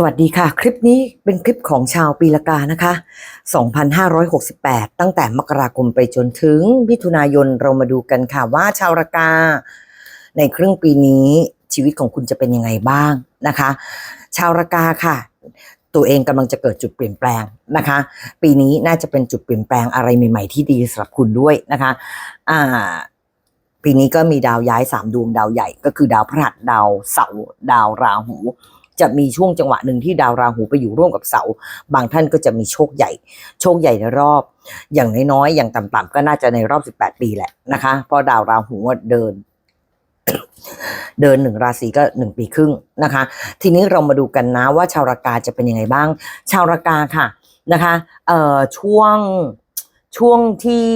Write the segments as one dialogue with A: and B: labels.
A: สวัสดีค่ะ คลิปนี้เป็นคลิปของชาวปีละกานะคะ 2568 ตั้งแต่มกราคมไปจนถึงมิถุนายนเรามาดูกันค่ะว่าชาวละกา ในครึ่งปีนี้ชีวิตของคุณจะเป็นยังไงบ้างนะคะ ชาวละกาค่ะ ตัวเองกำลังจะเกิดจุดเปลี่ยนแปลงนะคะ ปีนี้น่าจะเป็นจุดเปลี่ยนแปลงอะไรใหม่ ๆ ที่ดีสำหรับคุณด้วยนะคะอ่าปีนี้ก็มีดาวย้ายสามดวงดาวใหญ่ ก็คือดาวพฤหัสดาวเสาร์ดาวราหู จะมีช่วงจังหวะหนึ่งที่ดาวราหูไปอยู่ร่วมกับเสา บางท่านก็จะมีโชคใหญ่ โชคใหญ่ในรอบ อย่างน้อยๆอย่างต่ำๆก็น่าจะในรอบ 18 ปีแหละนะคะเพราะดาวราหูเดิน เดินหนึ่งราศีก็หนึ่งปีครึ่งนะคะ ทีนี้เรามาดูกันนะว่าชาวรากาจะเป็นยังไงบ้าง ชาวรากาค่ะนะคะเอ่อช่วงช่วงที่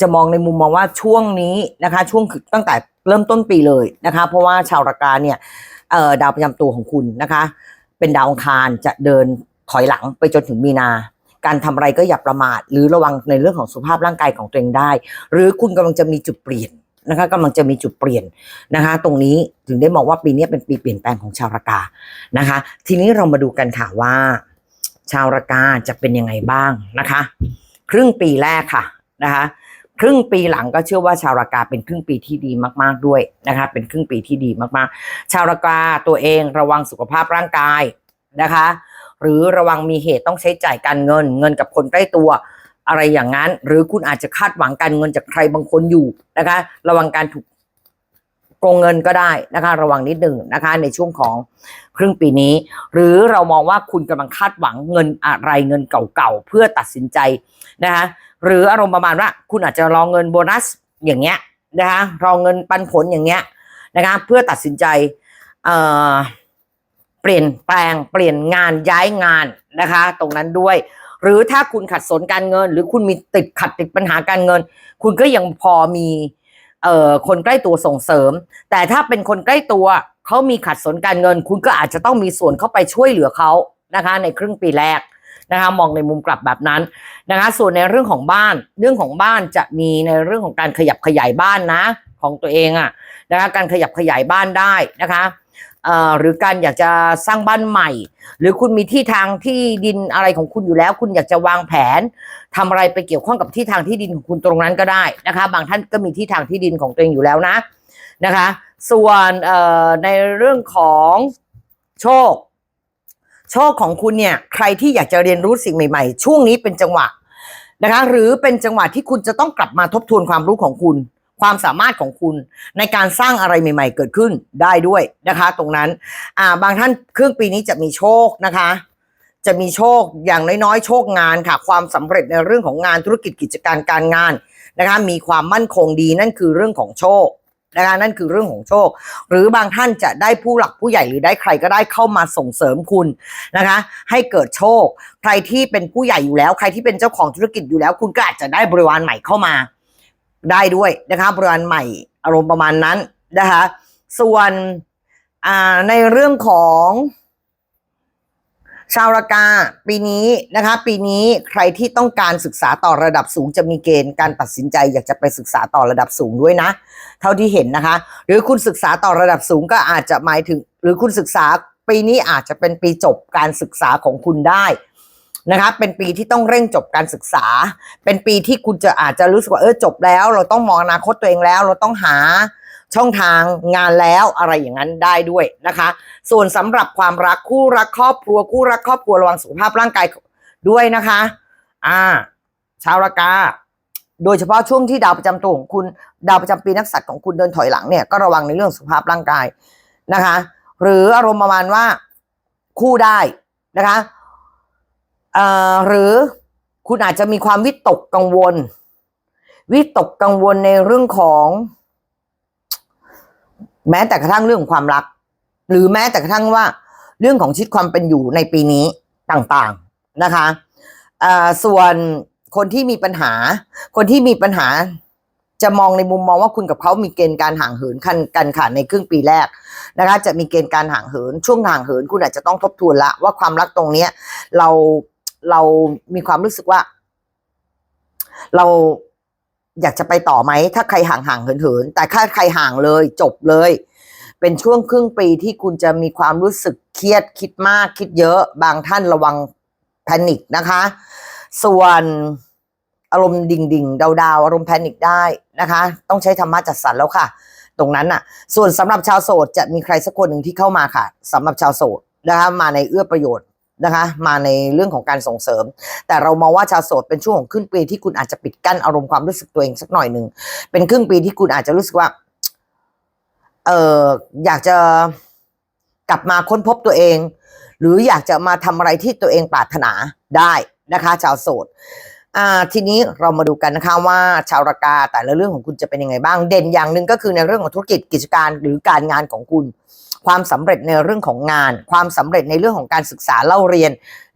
A: จะมองในมุมมองว่าช่วงนี้นะคะ ช่วงตั้งแต่เริ่มต้นปีเลยนะคะ เพราะว่าชาวรากาเนี่ย เอ่อดาวประจำตัวของคุณนะคะ เป็นดาวอังคารจะเดินถอยหลังไปจนถึงมีนา การทำอะไรก็อย่าประมาท หรือระวังในเรื่องของสุขภาพร่างกายของตัวเองได้ หรือคุณกำลังจะมีจุดเปลี่ยนนะคะกำลังจะมีจุดเปลี่ยนนะคะ ตรงนี้ถึงได้มองว่าปีนี้เป็นปีเปลี่ยนแปลงของชาวรากานะคะ ทีนี้เรามาดูกันค่ะว่า ชาวรากาจะเป็นยังไงบ้างนะคะ ครึ่งปีแรกค่ะนะคะ ครึ่งปีหลังก็เชื่อว่าชาวรากาเป็นครึ่งปีที่ดีมาก ๆด้วยนะคะ เป็นครึ่งปีที่ดีมากๆ ชาวรากาตัวเองระวังสุขภาพร่างกายนะคะ หรือระวังมีเหตุต้องใช้จ่ายการเงิน เงินกับคนใกล้ตัวอะไรอย่างนั้น หรือคุณอาจจะคาดหวังการเงินจากใครบางคนอยู่นะคะ ระวังการถูกโกงเงินก็ได้นะคะ ระวังนิดหนึ่งนะคะ ในช่วงของครึ่งปีนี้ หรือเรามองว่าคุณกำลังคาดหวังเงินอะไรเงินเก่าๆเพื่อตัดสินใจนะคะ หรืออารมณ์ประมาณว่า คุณอาจจะรอเงินโบนัสอย่างเงี้ยนะคะรอเงินปันผลอย่างเงี้ยนะคะเพื่อตัดสินใจเอ่อเปลี่ยนแปลงเปลี่ยนงานย้ายงานนะคะ ตรงนั้นด้วย หรือถ้าคุณขัดสนการเงิน หรือคุณมีติดขัดติดปัญหาการเงิน คุณก็ยังพอมีเอ่อคนใกล้ตัวส่งเสริม แต่ถ้าเป็นคนใกล้ตัวเขามีขัดสนการเงิน คุณก็อาจจะต้องมีส่วนเข้าไปช่วยเหลือเขานะคะ ในครึ่งปีแรก นะคะมองในมุมกลับแบบนั้นนะคะส่วนในเรื่องของบ้าน เรื่องของบ้านจะมีในเรื่องของการขยับขยายบ้านนะของตัวเองอะนะคะการขยับขยายบ้านได้นะคะเอ่อหรือการอยากจะสร้างบ้านใหม่ หรือคุณมีที่ทางที่ดินอะไรของคุณอยู่แล้ว คุณอยากจะวางแผนทำอะไรไปเกี่ยวข้องกับที่ทางที่ดินของคุณตรงนั้นก็ได้นะคะ บางท่านก็มีที่ทางที่ดินของตัวเองอยู่แล้วนะนะคะ ส่วนเอ่อในเรื่องของโชค โชคของคุณเนี่ยใครที่อยากจะเรียนรู้สิ่งใหม่ ๆ ช่วงนี้เป็นจังหวะนะคะ หรือเป็นจังหวะที่คุณจะต้องกลับมาทบทวนความรู้ของคุณ ความสามารถของคุณในการสร้างอะไรใหม่ ๆ เกิดขึ้นได้ด้วยนะคะ ตรงนั้นอ่าบางท่านเครึ่องปีนี้จะมีโชคนะคะ จะมีโชคอย่างน้อยๆ โชคงานค่ะ ความสำเร็จในเรื่องของงานธุรกิจกิจการการงานนะคะ มีความมั่นคงดีนั่นคือเรื่องของโชค นะคะนั่นคือเรื่องของโชค หรือบางท่านจะได้ผู้หลักผู้ใหญ่หรือได้ใครก็ได้เข้ามาส่งเสริมคุณนะคะ ให้เกิดโชค ใครที่เป็นผู้ใหญ่อยู่แล้ว ใครที่เป็นเจ้าของธุรกิจอยู่แล้ว คุณก็อาจจะได้บริวารใหม่เข้ามา ได้ด้วยนะคะบริวารใหม่อารมณ์ประมาณนั้นนะคะส่วนในเรื่องของ ชาวรากาปีนี้นะคะ ปีนี้ใครที่ต้องการศึกษาต่อระดับสูงจะมีเกณฑ์การตัดสินใจ อยากจะไปศึกษาต่อระดับสูงด้วยนะ เท่าที่เห็นนะคะ หรือคุณศึกษาต่อระดับสูงก็อาจจะหมายถึง หรือคุณศึกษาปีนี้อาจจะเป็นปีจบการศึกษาของคุณได้นะคะเป็นปีที่ต้องเร่งจบการศึกษา เป็นปีที่คุณจะอาจจะรู้สึกว่าเออจบแล้ว เราต้องมองอนาคตตัวเองแล้ว เราต้องหา ช่องทางงานแล้วอะไรอย่างนั้นได้ด้วยนะคะ ส่วนสำหรับความรักคู่รักครอบครัวคู่รักครอบครัวระวังสุขภาพร่างกายด้วยนะคะ อ่า ชาวรากา โดยเฉพาะช่วงที่ดาวประจำตัวของคุณดาวประจำปีนักษัตริย์ของคุณเดินถอยหลังเนี่ยก็ระวังในเรื่องสุขภาพร่างกายนะคะ หรืออารมณ์ประมาณว่าคู่ได้นะคะเอ่อหรือคุณอาจจะมีความวิตกกังวล วิตกกังวลในเรื่องของ แม้แต่กระทั่งเรื่องความรัก หรือแม้แต่กระทั่งว่าเรื่องของชีวิตความเป็นอยู่ในปีนี้ต่างๆนะคะส่วนคนที่มีปัญหา คนที่มีปัญหาจะมองในมุมมองว่าคุณกับเขามีเกณฑ์การห่างเหินกันกันค่ะในครึ่งปีแรกนะคะ จะมีเกณฑ์การห่างเหิน ช่วงห่างเหิน คุณอาจจะต้องทบทวนละว่าความรักตรงเนี้ย เราเรามีความรู้สึกว่า เรา อยากจะไปต่อไหม ถ้าใครห่างห่างเหินเหินแต่ถ้าใครห่างเลยจบเลย เป็นช่วงครึ่งปีที่คุณจะมีความรู้สึกเครียดคิดมากคิดเยอะ บางท่านระวังแพนิคนะคะ ส่วนอารมณ์ดิ่งดิ่งดาวดาวๆอารมณ์แพนิคได้นะคะ ต้องใช้ธรรมะจัดสรรแล้วค่ะ ตรงนั้นน่ะ ส่วนสำหรับชาวโสดจะมีใครสักคนหนึ่งที่เข้ามาค่ะสำหรับชาวโสดนะคะมาในเอื้อประโยชน์ นะคะ มาในเรื่องของการส่งเสริม แต่เรามองว่าชาวโสดเป็นช่วงของครึ่งปีที่คุณอาจจะปิดกั้นอารมณ์ความรู้สึกตัวเองสักหน่อยหนึ่งเป็นครึ่งปีที่คุณอาจจะรู้สึกว่าเอออยากจะกลับมาค้นพบตัวเอง หรืออยากจะมาทำอะไรที่ตัวเองปรารถนาได้นะคะ ชาวโสดอ่าทีนี้เรามาดูกันนะคะว่าชาวรากาแต่ละเรื่องของคุณจะเป็นยังไงบ้าง เด่นอย่างหนึ่งก็คือในเรื่องของธุรกิจกิจการหรือการงานของคุณ ความสำเร็จในเรื่องของงาน ความสำเร็จในเรื่องของการศึกษาเล่าเรียน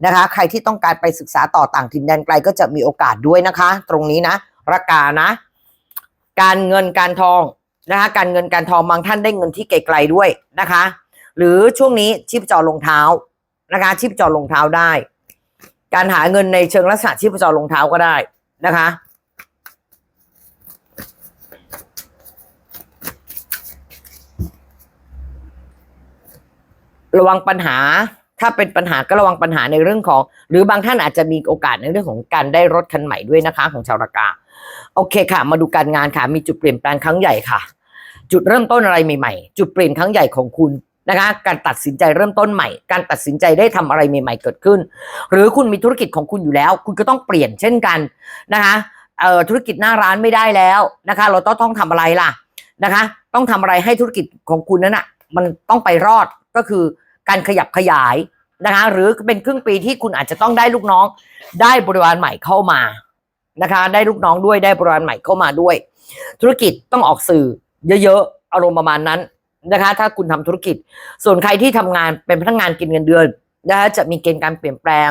A: นะคะ ใครที่ต้องการไปศึกษาต่อต่างถิ่นแดนไกลก็จะมีโอกาสด้วยนะคะ ตรงนี้นะรากานะ การเงินการทองนะคะการเงินการทองบางท่านได้เงินที่ไกลๆด้วยนะคะ หรือช่วงนี้ชีพจรลงเท้านะคะชีพจรลงเท้าได้ การหาเงินในเชิงลักษณะชีพจรลงเท้าก็ได้นะคะ ระวังปัญหา ถ้าเป็นปัญหาก็ระวังปัญหาในเรื่องของ หรือบางท่านอาจจะมีโอกาสในเรื่องของการได้รถคันใหม่ด้วยนะคะ ของชาวรากา โอเคค่ะ มาดูการงานค่ะ มีจุดเปลี่ยนแปลงครั้งใหญ่ค่ะ จุดเริ่มต้นอะไรใหม่ๆ จุดเปลี่ยนครั้งใหญ่ของคุณนะคะการตัดสินใจเริ่มต้นใหม่ การตัดสินใจได้ทำอะไรใหม่ๆเกิดขึ้น หรือคุณมีธุรกิจของคุณอยู่แล้ว คุณก็ต้องเปลี่ยนเช่นกันนะคะเอ่อธุรกิจหน้าร้านไม่ได้แล้วนะคะ เราต้องต้องทำอะไรล่ะนะคะ ต้องทำอะไรให้ธุรกิจของคุณนั้นอะมันต้องไปรอด ก็คือการขยับขยายนะคะหรือเป็นครึ่งปีที่คุณอาจจะต้องได้ลูกน้อง ได้บริวารใหม่เข้ามานะคะ ได้ลูกน้องด้วยได้บริวารใหม่เข้ามาด้วย ธุรกิจต้องออกสื่อเยอะๆอารมณ์ประมาณนั้นนะคะ ถ้าคุณทำธุรกิจ ส่วนใครที่ทำงานเป็นพนักงานกินเงินเดือนนะคะจะมีเกณฑ์การเปลี่ยนแปลง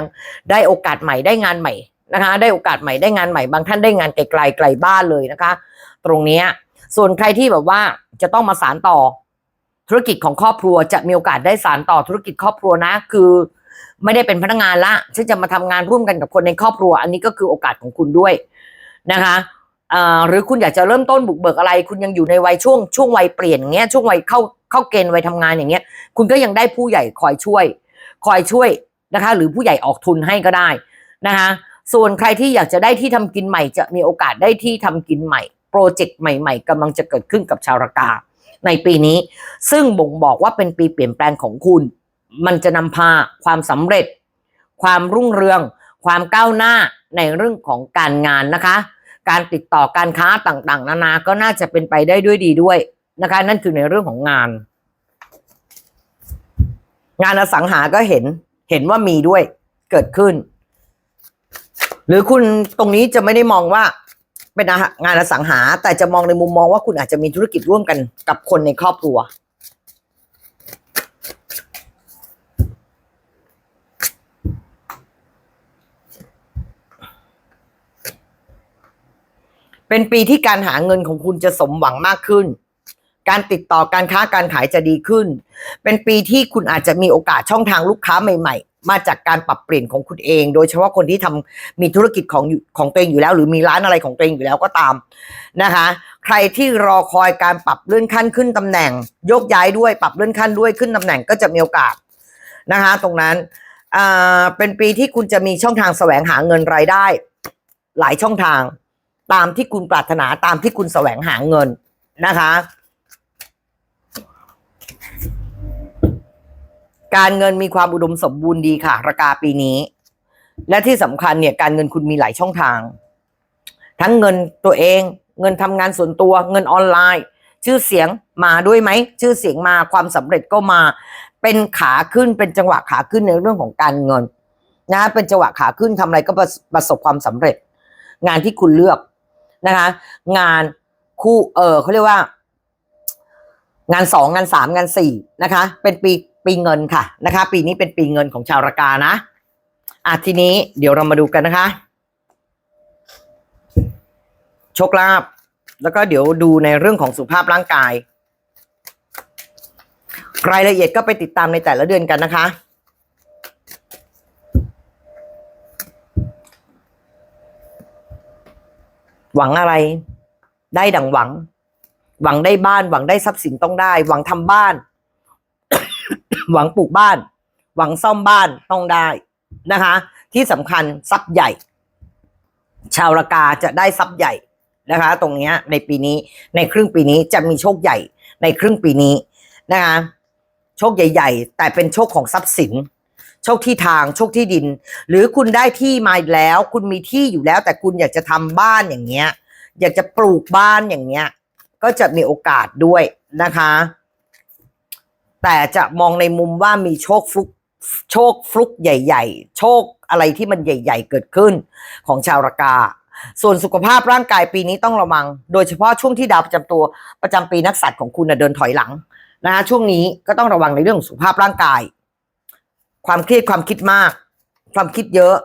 A: ได้โอกาสใหม่ได้งานใหม่นะคะ ได้โอกาสใหม่ได้งานใหม่บางท่านได้งานไกลๆไกลบ้านเลยนะคะ ตรงนี้ส่วนใครที่แบบว่าจะต้องมาสานต่อ ธุรกิจของครอบครัวจะมีโอกาสได้สานต่อธุรกิจครอบครัวนะ คือ ไม่ได้เป็นพนักงานละฉันจะมาทำงานร่วมกันกับคนในครอบครัว อันนี้ก็คือโอกาสของคุณด้วยนะคะหรือคุณอยากจะเริ่มต้นบุกเบิกอะไร คุณยังอยู่ในวัยช่วงช่วงวัยเปลี่ยนอย่างเงี้ยช่วงวัยเข้าเข้าเกณฑ์วัยทำงานอย่างเงี้ย คุณก็ยังได้ผู้ใหญ่คอยช่วย คอยช่วยนะคะ หรือผู้ใหญ่ออกทุนให้ก็ได้นะคะส่วนใครที่อยากจะได้ที่ทำกินใหม่ จะมีโอกาสได้ที่ทำกินใหม่ โปรเจกต์ใหม่ ๆกำลังจะเกิดขึ้นกับชาวรากา ในปีนี้ ซึ่งบ่งบอกว่าเป็นปีเปลี่ยนแปลงของคุณ มันจะนำพาความสำเร็จ ความรุ่งเรือง ความก้าวหน้าในเรื่องของการงานนะคะ การติดต่อการค้าต่างๆ นานาก็น่าจะเป็นไปได้ด้วยดีด้วยนะคะ นั่นคือในเรื่องของงาน งานอสังหาก็เห็นเห็นว่ามีด้วยเกิดขึ้น หรือคุณตรงนี้จะไม่ได้มองว่า เป็นงานอสังหา แต่จะมองในมุมมองว่าคุณอาจจะมีธุรกิจร่วมกันกับคนในครอบครัว เป็นปีที่การหาเงินของคุณจะสมหวังมากขึ้น การติดต่อการค้าการขายจะดีขึ้น เป็นปีที่คุณอาจจะมีโอกาสช่องทางลูกค้าใหม่ ๆ มาจากการปรับเปลี่ยนของคุณเอง โดยเฉพาะคนที่ทำมีธุรกิจของของตัวเองอยู่แล้ว หรือมีร้านอะไรของตัวเองอยู่แล้วก็ตามนะคะ ใครที่รอคอยการปรับเลื่อนขั้นขึ้นตำแหน่ง ยกย้ายด้วยปรับเลื่อนขั้นด้วยขึ้นตำแหน่งก็จะมีโอกาสนะคะ ตรงนั้นอ่าเป็นปีที่คุณจะมีช่องทางแสวงหาเงินรายได้ หลายช่องทาง ตามที่คุณปรารถนาตามที่คุณแสวงหาเงินนะคะ การเงินมีความอุดมสมบูรณ์ดีค่ะราคาปีนี้ และที่สำคัญเนี่ยการเงินคุณมีหลายช่องทาง ทั้งเงินตัวเองเงินทำงานส่วนตัวเงินออนไลน์ ชื่อเสียงมาด้วยไหมชื่อเสียงมาความสำเร็จก็มา เป็นขาขึ้นเป็นจังหวะขาขึ้นในเรื่องของการเงินนะเป็นจังหวะขาขึ้นทำอะไรก็ประประสบความสำเร็จ งานที่คุณเลือกนะคะ งานคู่เออเขาเรียกว่า งานสองงานสามงานสี่นะคะ เป็นปี ปีเงินค่ะนะคะ ปีนี้เป็นปีเงินของชาวรากานะอะทีนี้เดี๋ยวเรามาดูกันนะคะ โชคลาภแล้วก็เดี๋ยวดูในเรื่องของสุขภาพร่างกาย รายละเอียดก็ไปติดตามในแต่ละเดือนกันนะคะ หวังอะไร ได้ดังหวัง หวังได้บ้าน หวังได้ทรัพย์สินต้องได้ หวังทำบ้าน หวังปลูกบ้าน หวังซ่อมบ้านต้องได้นะคะ ที่สำคัญทรัพย์ใหญ่ ชาวระกาจะได้ทรัพย์ใหญ่นะคะ ตรงนี้ในปีนี้ในครึ่งปีนี้จะมีโชคใหญ่ในครึ่งปีนี้นะคะโชคใหญ่ ๆ แต่เป็นโชคของทรัพย์สิน โชคที่ทางโชคที่ดิน หรือคุณได้ที่มาแล้ว คุณมีที่อยู่แล้ว แต่คุณอยากจะทำบ้านอย่างเงี้ย อยากจะปลูกบ้านอย่างเงี้ย ก็จะมีโอกาสด้วยนะคะ แต่จะมองในมุมว่ามีโชคฟลุกโชคฟลุกใหญ่ ๆ โชคอะไรที่มันใหญ่ ๆ เกิดขึ้นของชาวระกา ส่วนสุขภาพร่างกายปีนี้ต้องระวัง โดยเฉพาะช่วงที่ดาวประจำตัวประจำปีนักสัตว์ของคุณนะเดินถอยหลังนะคะช่วงนี้ก็ต้องระวังในเรื่องสุขภาพร่างกาย ความเครียดความคิดมาก ความคิดเยอะ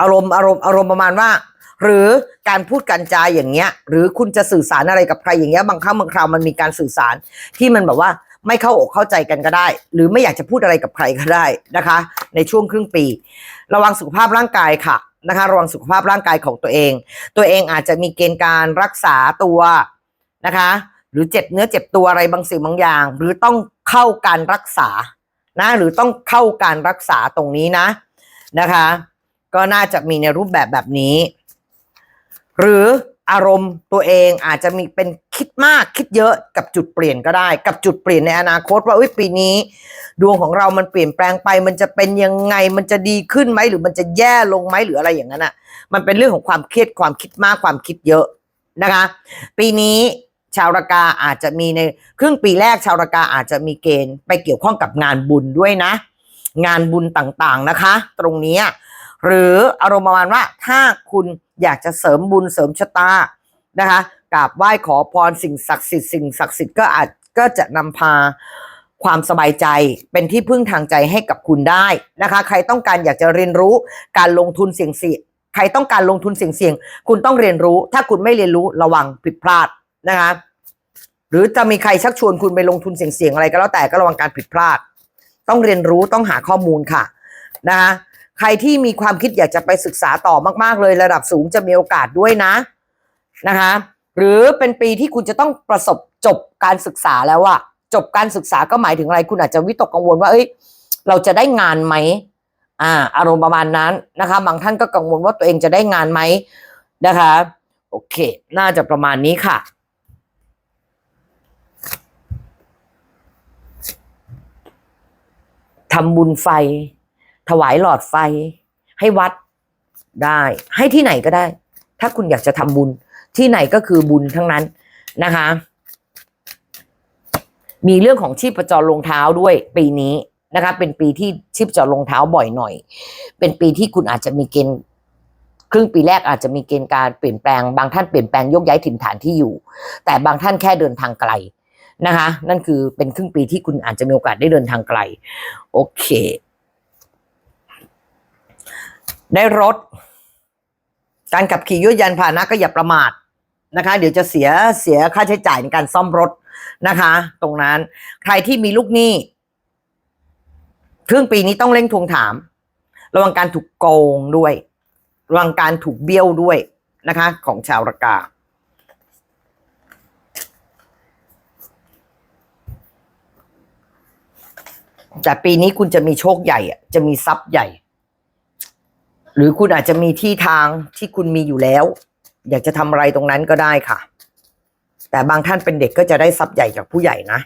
A: อารมณ์อารมณ์อารมณ์ประมาณว่า หรือการพูดกันจาอย่างเงี้ย หรือคุณจะสื่อสารอะไรกับใครอย่างเงี้ยบางครั้งบางคราวมันมีการสื่อสารที่มันแบบว่าไม่เข้าอกเข้าใจกันก็ได้ หรือไม่อยากจะพูดอะไรกับใครก็ได้นะคะ ในช่วงครึ่งปี ระวังสุขภาพร่างกายค่ะนะคะ ระวังสุขภาพร่างกายของตัวเอง ตัวเองอาจจะมีเกณฑ์การรักษาตัวนะคะ หรือเจ็บเนื้อเจ็บตัวอะไรบางสิ่งบางอย่าง หรือต้องเข้าการรักษานะหรือต้องเข้าการรักษาตรงนี้นะนะคะ ก็น่าจะมีในรูปแบบแบบนี้ หรืออารมณ์ตัวเองอาจจะมีเป็นคิดมากคิดเยอะกับจุดเปลี่ยนก็ได้ กับจุดเปลี่ยนในอนาคตว่าอุ้ยปีนี้ ดวงของเรามันเปลี่ยนแปลงไป มันจะเป็นยังไงมันจะดีขึ้นไหมหรือมันจะแย่ลงไหมหรืออะไรอย่างนั้นอะ มันเป็นเรื่องของความเครียดความคิดมากความคิดเยอะนะคะ ปีนี้ชาวรากาอาจจะมีในครึ่งปีแรกชาวรากาอาจจะมีเกณฑ์ไปเกี่ยวข้องกับงานบุญด้วยนะ งานบุญต่างๆนะคะ ตรงนี้หรืออารมณ์ประมาณว่าถ้าคุณ อยากจะเสริมบุญเสริมชะตานะคะกราบไหว้ขอพรสิ่งศักดิ์สิทธิ์สิ่งศักดิ์สิทธิ์ก็อาจก็จะนำพาความสบายใจเป็นที่พึ่งทางใจให้กับคุณได้นะคะ ใครต้องการอยากจะเรียนรู้การลงทุนเสี่ยงเสี่ยงใครต้องการลงทุนเสี่ยงเสี่ยงคุณต้องเรียนรู้ ถ้าคุณไม่เรียนรู้ระวังผิดพลาดนะคะหรือจะมีใครชักชวนคุณไปลงทุนเสี่ยงๆอะไรก็แล้วแต่ก็ระวังการผิดพลาด ต้องเรียนรู้ต้องหาข้อมูลค่ะนะคะ ใครที่มีความคิดอยากจะไปศึกษาต่อมาก ๆ เลยระดับสูงจะมีโอกาสด้วยนะนะคะ หรือเป็นปีที่คุณจะต้องประสบจบการศึกษาแล้วอะจบการศึกษาก็หมายถึงอะไร คุณอาจจะวิตกกังวลว่า เอ้ย เราจะได้งานไหมอ่า อารมณ์ประมาณนั้นนะคะบางท่านก็กังวลว่าตัวเองจะได้งานไหมนะคะ โอเค น่าจะประมาณนี้ค่ะทำบุญไฟ ถวายหลอดไฟ ให้วัดได้ ให้ที่ไหนก็ได้ ถ้าคุณอยากจะทำบุญ ที่ไหนก็คือบุญทั้งนั้นนะคะ มีเรื่องของชีพจรรองเท้าด้วยปีนี้นะคะ เป็นปีที่ชีพจรรองเท้าบ่อยหน่อย เป็นปีที่คุณอาจจะมีเกณฑ์ครึ่งปีแรกอาจจะมีเกณฑ์การเปลี่ยนแปลง บางท่านเปลี่ยนแปลงยกย้ายถิ่นฐานที่อยู่ แต่บางท่านแค่เดินทางไกลนะคะ นั่นคือเป็นครึ่งปีที่คุณอาจจะมีโอกาสได้เดินทางไกล โอเค ได้รถ การขับขี่ยวดยานพาหนะก็อย่าประมาทนะคะ เดี๋ยวจะเสียเสียค่าใช้จ่ายในการซ่อมรถนะคะ ตรงนั้น ใครที่มีลูกหนี้ครึ่งปีนี้ต้องเร่งทวงถาม ระวังการถูกโกงด้วย ระวังการถูกเบี้ยวด้วยนะคะ ของชาวระกาแต่ปีนี้คุณจะมีโชคใหญ่อะจะมีทรัพย์ใหญ่ หรือคุณอาจจะมีที่ทางที่คุณมีอยู่แล้ว อยากจะทำอะไรตรงนั้นก็ได้ค่ะ แต่บางท่านเป็นเด็กก็จะได้ทรัพย์ใหญ่จากผู้ใหญ่นะ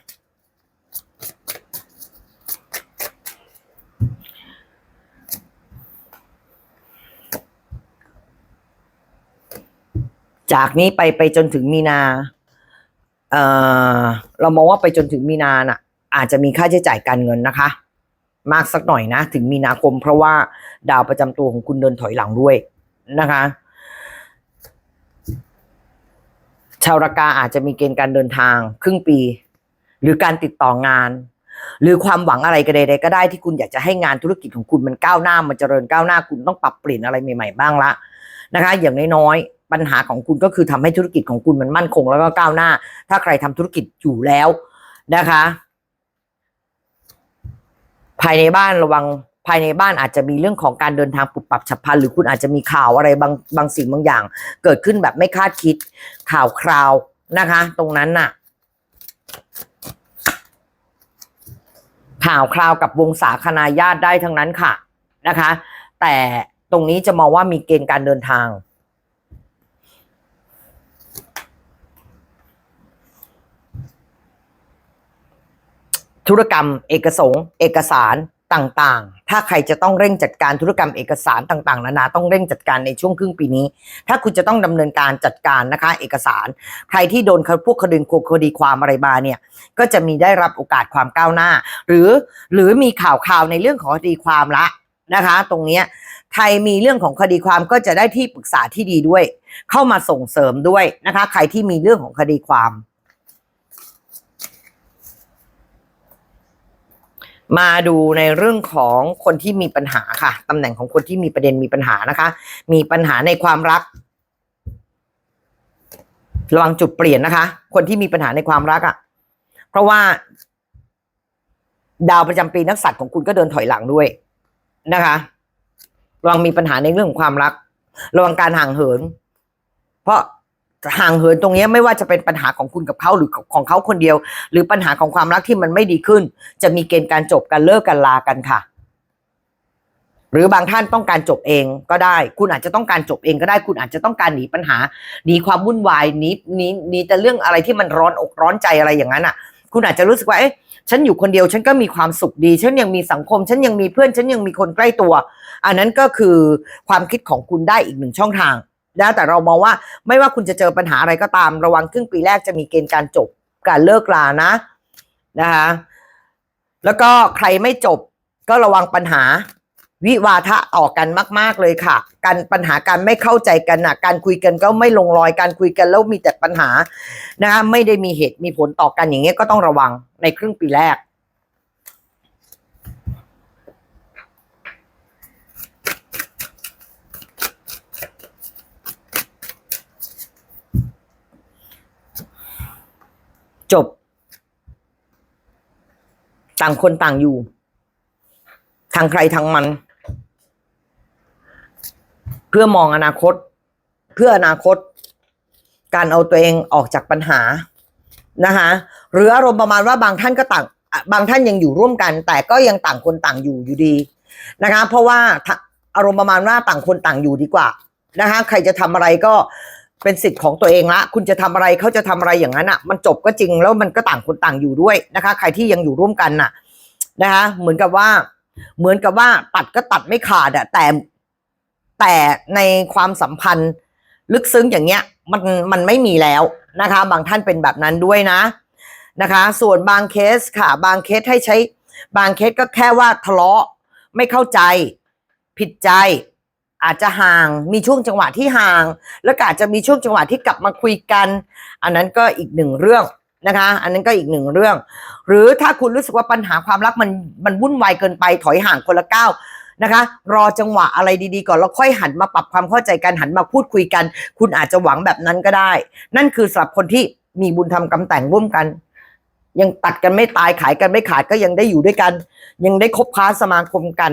A: จากนี้ไปไปจนถึงมีนา เอ่อ เรามองว่าไปจนถึงมีนาน่ะ อาจจะมีค่าใช้จ่ายการเงินนะคะ มากสักหน่อยนะ ถึงมีนาคม เพราะว่าดาวประจำตัวของคุณเดินถอยหลังด้วยนะคะ ชาวรากาอาจจะมีเกณฑ์การเดินทาง ครึ่งปี หรือการติดต่องาน หรือความหวังอะไรก็ใดๆก็ได้ที่คุณอยากจะให้งานธุรกิจของคุณมันก้าวหน้ามันเจริญก้าวหน้าคุณต้องปรับเปลี่ยนอะไรใหม่ๆบ้างละนะคะ อย่างน้อยๆปัญหาของคุณก็คือทำให้ธุรกิจของคุณมันมั่นคงแล้วก็ก้าวหน้า ถ้าใครทำธุรกิจอยู่แล้วนะคะ ภายในบ้านระวังภายในบ้านอาจจะมีเรื่องของการเดินทางปรับปรับฉับพลันหรือคุณอาจจะมีข่าวอะไรบางบางสิ่งบางอย่าง เกิดขึ้นแบบไม่คาดคิดข่าวคราวนะคะ ตรงนั้นน่ะ ข่าวคราวกับวงสาคนาญาติได้ทั้งนั้นค่ะนะคะ แต่ตรงนี้จะมองว่ามีเกณฑ์การเดินทาง ธุรกรรม เอกสงเอกสารต่างๆ ถ้าใครจะต้องเร่งจัดการธุรกรรมเอกสารต่างๆ นานาต้องเร่งจัดการในช่วงครึ่งปีนี้ ถ้าคุณจะต้องดำเนินการจัดการนะคะ เอกสาร ใครที่โดนพวกคดีคดีความอะไรมาเนี่ย ก็จะมีได้รับโอกาสความก้าวหน้า หรือหรือมีข่าวข่าวในเรื่องของคดีความละนะคะ ตรงนี้ยไทยมีเรื่องของคดีความก็จะได้ที่ปรึกษาที่ดีด้วย เข้ามาส่งเสริมด้วยนะคะ ใครที่มีเรื่องของคดีความ มาดูในเรื่องของคนที่มีปัญหาค่ะตำแหน่งของคนที่มีประเด็นมีปัญหานะคะ มีปัญหาในความรักระวังจุดเปลี่ยนนะคะ คนที่มีปัญหาในความรักอะ่ะ เพราะว่า ดาวประจำปีนักสัตว์ของคุณก็เดินถอยหลังด้วยนะคะระวังมีปัญหาในเรื่องของความรัก ระวังการห่างเหิน เพราะ ห่างเหินตรงนี้ไม่ว่าจะเป็นปัญหาของคุณกับเขาหรือของเขาคนเดียว หรือปัญหาของความรักที่มันไม่ดีขึ้น จะมีเกณฑ์การจบกันเลิกกันลากันค่ะ หรือบางท่านต้องการจบเองก็ได้ คุณอาจจะต้องการจบเองก็ได้ คุณอาจจะต้องการหนีปัญหาหนีความวุ่นวายหนีหนีหนีแต่เรื่องอะไรที่มันร้อนอกร้อนใจอะไรอย่างนั้นอะ คุณอาจจะรู้สึกว่าเอ๊ะฉันอยู่คนเดียวฉันก็มีความสุขดี ฉันยังมีสังคม ฉันยังมีเพื่อน ฉันยังมีคนใกล้ตัว อันนั้นก็คือความคิดของคุณได้อีกหนึ่งช่องทาง นะแต่เรามองว่าไม่ว่าคุณจะเจอปัญหาอะไรก็ตามระวังครึ่งปีแรกจะมีเกณฑ์การจบการเลิกลานะนะคะแล้วก็ใครไม่จบก็ระวังปัญหาวิวาทะต่อกันมาก ๆ เลยค่ะ การปัญหาการไม่เข้าใจกันนะการคุยกันก็ไม่ลงรอยการคุยกันแล้วมีแต่ปัญหานะคะไม่ได้มีเหตุมีผลต่อกันอย่างเงี้ยก็ต้องระวังในครึ่งปีแรก จบ ต่างคนต่างอยู่ ทางใครทางมัน เพื่อมองอนาคต เพื่ออนาคต การเอาตัวเองออกจากปัญหานะคะหรืออารมณ์ประมาณว่าบางท่านก็ต่าง บางท่านยังอยู่ร่วมกัน แต่ก็ยังต่างคนต่างอยู่อยู่ดีนะคะ เพราะว่าถ้าอารมณ์ประมาณว่าต่างคนต่างอยู่ดีกว่านะคะ ใครจะทำอะไรก็ เป็นสิทธิ์ของตัวเองละ คุณจะทำอะไรเขาจะทำอะไรอย่างนั้นอะ มันจบก็จริงแล้วมันก็ต่างคนต่างอยู่ด้วยนะคะ ใครที่ยังอยู่ร่วมกันน่ะ นะคะ เหมือนกับว่า เหมือนกับว่าตัดก็ตัดไม่ขาดอะแต่แต่ในความสัมพันธ์ลึกซึ้งอย่างเงี้ย มันมันไม่มีแล้วนะคะ บางท่านเป็นแบบนั้นด้วยนะนะคะ ส่วนบางเคสค่ะ บางเคสให้ใช้ บางเคสก็แค่ว่าทะเลาะไม่เข้าใจ ผิดใจ อาจจะห่างมีช่วงจังหวะที่ห่าง แล้วก็อาจจะมีช่วงจังหวะที่กลับมาคุยกัน อันนั้นก็อีกหนึ่งเรื่องนะคะ อันนั้นก็อีกหนึ่งเรื่อง หรือถ้าคุณรู้สึกว่าปัญหาความรักมันมันวุ่นวายเกินไปถอยห่างคนละก้าวนะคะ รอจังหวะอะไรดีๆก่อนแล้วค่อยหันมาปรับความเข้าใจกันหันมาพูดคุยกัน คุณอาจจะหวังแบบนั้นก็ได้ นั่นคือสำหรับคนที่มีบุญทำกรรมแต่งร่วมกัน ยังตัดกันไม่ตายขายกันไม่ขาดก็ยังได้อยู่ด้วยกัน ยังได้คบค้าสมาคมกัน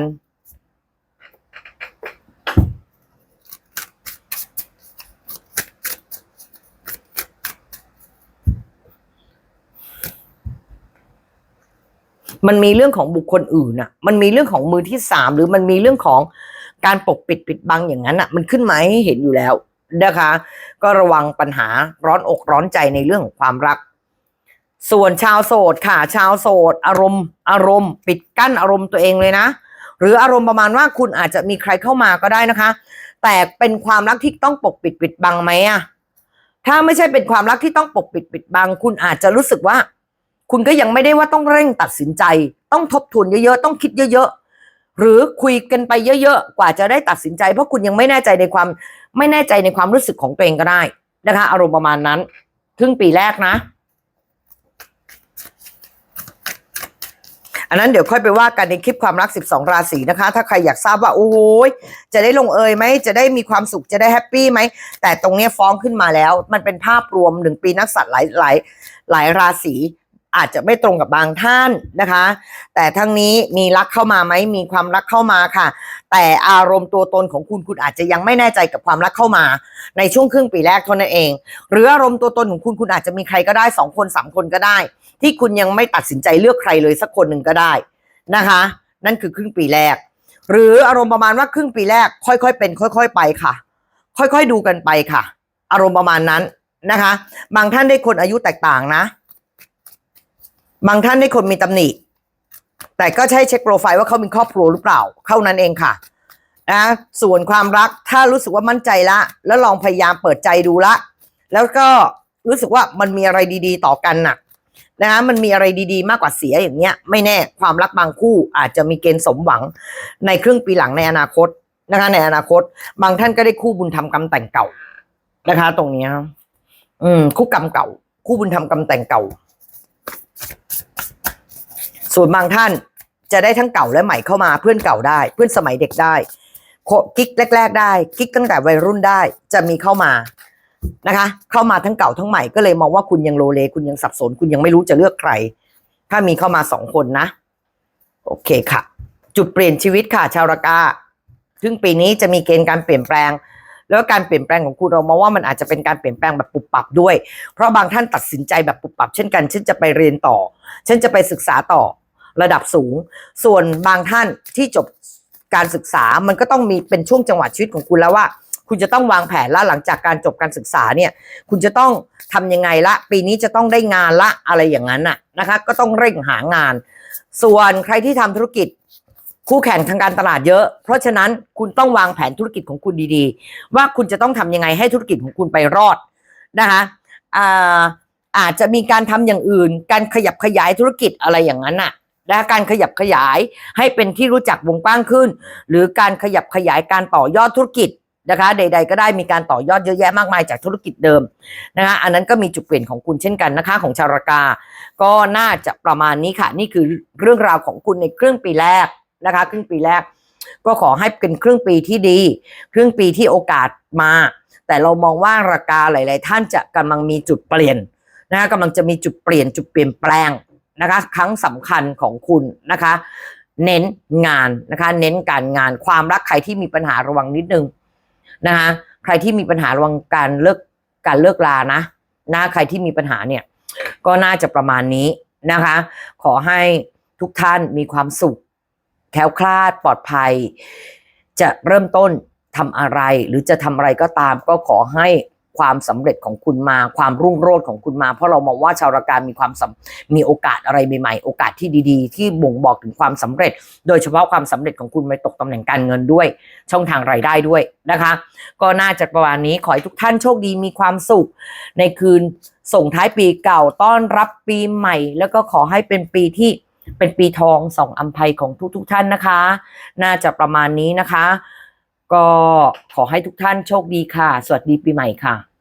A: มันมีเรื่องของบุคคลอื่นน่ะมันมีเรื่องของมือที่สามหรือมันมีเรื่องของการปกปิดปิดบังอย่างนั้นน่ะมันขึ้นมาให้เห็นอยู่แล้วนะคะ ก็ระวังปัญหาร้อนอกร้อนใจในเรื่องของความรัก ส่วนชาวโสดค่ะ ชาวโสด อารมณ์ อารมณ์ ปิดกั้นอารมณ์ตัวเองเลยนะ หรืออารมณ์ประมาณว่าคุณอาจจะมีใครเข้ามาก็ได้นะคะ แต่เป็นความรักที่ต้องปกปิดปิดบังไหมอะถ้าไม่ใช่เป็นความรักที่ต้องปกปิดปิดบัง คุณอาจจะรู้สึกว่า คุณก็ยังไม่ได้ว่าต้องเร่งตัดสินใจ ต้องทบทวนเยอะๆ ต้องคิดเยอะๆ หรือคุยกันไปเยอะๆ กว่าจะได้ตัดสินใจ เพราะคุณยังไม่แน่ใจในความไม่แน่ใจในความรู้สึกของตัวเองก็ได้นะคะ อารมณ์ประมาณนั้นครึ่งปีแรกนะ อันนั้นเดี๋ยวค่อยไปว่ากันในคลิปความรัก 12 ราศีนะคะ ถ้าใครอยากทราบว่าโอ้ยจะได้ลงเอยไหมจะได้มีความสุขจะได้แฮปปี้ไหมแต่ตรงเนี้ยฟ้องขึ้นมาแล้ว มันเป็นภาพรวมหนึ่งปีนักสัตว์หลายหลายหลายราศี อาจจะไม่ตรงกับบางท่านนะคะ แต่ทั้งนี้มีรักเข้ามาไหมมีความรักเข้ามาค่ะ แต่อารมณ์ตัวตนของคุณคุณอาจจะยังไม่แน่ใจกับความรักเข้ามา ในช่วงครึ่งปีแรกเท่านั้นเอง หรืออารมณ์ตัวตนของคุณคุณอาจจะมีใครก็ได้สองคนสามคนก็ได้ ที่คุณยังไม่ตัดสินใจเลือกใครเลยสักคนหนึ่งก็ได้นะคะ นั่นคือครึ่งปีแรก หรืออารมณ์ประมาณว่าครึ่งปีแรก ค่อยๆเป็น ค่อย ๆ ไปค่ะ ค่อยๆดูกันไปค่ะ อารมณ์ประมาณนั้นนะคะ บางท่านได้คนอายุแตกต่างนะ บางท่านได้คนมีตำหนิ แต่ก็ใช้เช็คโปรไฟล์ว่าเขามีครอบครัวหรือเปล่าเท่านั้นเองค่ะนะส่วนความรักถ้ารู้สึกว่ามั่นใจละ แล้วลองพยายามเปิดใจดูละ แล้วก็รู้สึกว่ามันมีอะไรดี ๆ ต่อกันน่ะนะมันมีอะไรดีๆ มากกว่าเสียอย่างเงี้ย ไม่แน่ความรักบางคู่อาจจะมีเกณฑ์สมหวังในครึ่งปีหลังในอนาคตนะคะในอนาคต บางท่านก็ได้คู่บุญธรรมกรรมแต่งเก่านะคะ ตรงเนี้ยอืมคู่กรรมเก่า คู่บุญธรรมกรรมแต่งเก่า ส่วนบางท่านจะได้ทั้งเก่าและใหม่เข้ามาเพื่อนเก่าได้ เพื่อนสมัยเด็กได้โคกิ๊กแรก ๆ ได้กิ๊กตั้งแต่วัยรุ่นได้จะมีเข้ามานะคะ เข้ามาทั้งเก่าทั้งใหม่ก็เลยมองว่าคุณยังโลเล คุณยังสับสน คุณยังไม่รู้จะเลือกใคร ถ้ามีเข้ามาสองคนนะ โอเคค่ะ จุดเปลี่ยนชีวิตค่ะ ชาวรากาซึ่งปีนี้จะมีเกณฑ์การเปลี่ยนแปลง แล้วการเปลี่ยนแปลงของคุณเรามองว่ามันอาจจะเป็นการเปลี่ยนแปลงแบบปุบปับด้วย เพราะบางท่านตัดสินใจแบบปุบปับ เช่นกันฉันจะไปเรียนต่อฉันจะไปศึกษาต่อ ระดับสูง ส่วนบางท่านที่จบการศึกษามันก็ต้องมีเป็นช่วงจังหวะชีวิตของคุณแล้วว่า คุณจะต้องวางแผนละหลังจากการจบการศึกษาเนี่ย คุณจะต้องทำยังไงละ ปีนี้จะต้องได้งานละอะไรอย่างนั้นน่ะนะคะ ก็ต้องเร่งหางาน ส่วนใครที่ทำธุรกิจคู่แข่งทางการตลาดเยอะ เพราะฉะนั้นคุณต้องวางแผนธุรกิจของคุณดีๆ ว่าคุณจะต้องทำยังไงให้ธุรกิจของคุณไปรอดนะคะอ่าอาจจะมีการทำอย่างอื่น การขยับขยายธุรกิจอะไรอย่างนั้นน่ะ นะการขยับขยายให้เป็นที่รู้จักวงกว้างขึ้น หรือการขยับขยายการต่อยอดธุรกิจนะคะ ใด ๆ ก็ได้มีการต่อยอดเยอะแยะมากมายจากธุรกิจเดิมนะคะอันนั้นก็มีจุดเปลี่ยนของคุณเช่นกันนะคะ ของชาวรากา ก็น่าจะประมาณนี้ค่ะ นี่คือเรื่องราวของคุณในครึ่งปีแรกนะคะ ครึ่งปีแรก ก็ขอให้เป็นครึ่งปีที่ดี ครึ่งปีที่โอกาสมา แต่เรามองว่าราคาหลาย ๆ ท่านจะกำลังมีจุดเปลี่ยนนะคะกำลังจะมีจุดเปลี่ยนจุดเปลี่ยนแปลง นะคะครั้งสำคัญของคุณนะคะ เน้นงานนะคะ เน้นการงานความรักใครที่มีปัญหาระวังนิดนึงนะคะใครที่มีปัญหาระวังการเลิกการเลิกลานะนะใครที่มีปัญหาเนี่ย ก็น่าจะประมาณนี้นะคะ ขอให้ทุกท่านมีความสุขแคล้วคลาดปลอดภัย จะเริ่มต้นทำอะไร หรือจะทำอะไรก็ตามก็ขอให้ ความสำเร็จของคุณมาความรุ่งโรจน์ของคุณมา เพราะเรามองว่าชาวราการมีความสมีโอกาสอะไรใหม่ๆ โอกาสที่ดีๆ ที่บ่งบอกถึงความสำเร็จ โดยเฉพาะความสำเร็จของคุณไปตกตำแหน่งการเงินด้วย ช่องทางรายได้ด้วยนะคะ ก็น่าจะประมาณนี้ขอให้ทุกท่านโชคดีมีความสุข ในคืนส่งท้ายปีเก่าต้อนรับปีใหม่ แล้วก็ขอให้เป็นปีที่เป็นปีทองสองอัมภัยของทุกๆทท่านนะคะ น่าจะประมาณนี้นะคะ ก็ขอให้ทุกท่านโชคดีค่ะ สวัสดีปีใหม่ค่ะ